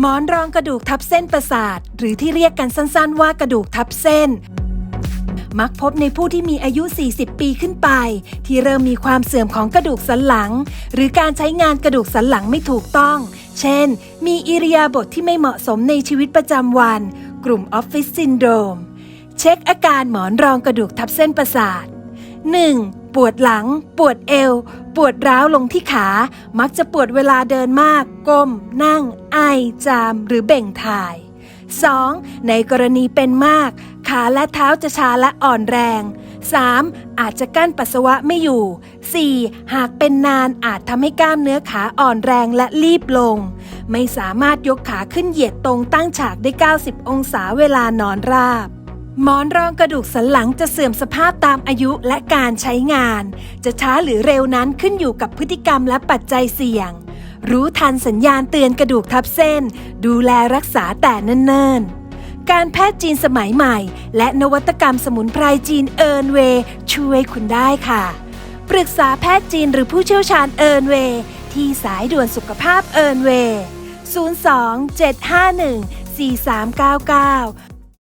หมอนรองกระดูกทับเส้นประสาท หรือที่เรียกกันสั้นๆว่ากระดูกทับเส้น มักพบในผู้ที่มีอายุ 40 ปีขึ้นไป ที่เริ่มมีความเสื่อมของกระดูกสันหลัง หรือการใช้งานกระดูกสันหลังไม่ถูกต้อง เช่น มีอิริยาบถทที่ไม่เหมาะสมในชีวิตประจำวัน กลุ่มออฟฟิศซินโดรม เช็คอาการหมอนรองกระดูกทับเส้นประสาท 1. ปวดหลัง ปวดเอว ปวดร้าวลงที่ขา มักจะปวดเวลาเดินมาก ก้ม นั่ง ไอ จาม หรือเบ่งถ่าย 2. ในกรณีเป็นมาก ขาและเท้าจะชาและอ่อนแรง 3. อาจจะกั้นปัสสาวะไม่อยู่ 4. หากเป็นนานอาจทำให้กล้ามเนื้อขาอ่อนแรงและรีบลง ไม่สามารถยกขาขึ้นเหยียดตรงตั้งฉากได้ 90 องศาเวลานอนราบ หมอนรองกระดูกสันหลังจะเสื่อมสภาพตามอายุและการใช้งาน จะช้าหรือเร็วนั้นขึ้นอยู่กับพฤติกรรมและปัจจัยเสี่ยง รู้ทันสัญญาณเตือนกระดูกทับเส้น ดูแลรักษาแต่เนิ่นๆ การแพทย์จีนสมัยใหม่ และนวัตกรรมสมุนไพรจีนเอิร์นเวย์ช่วยคุณได้ค่ะ ปรึกษาแพทย์จีนหรือผู้เชี่ยวชาญเอิร์นเวย์ที่สายด่วนสุขภาพเอิร์นเวย์02 751 4399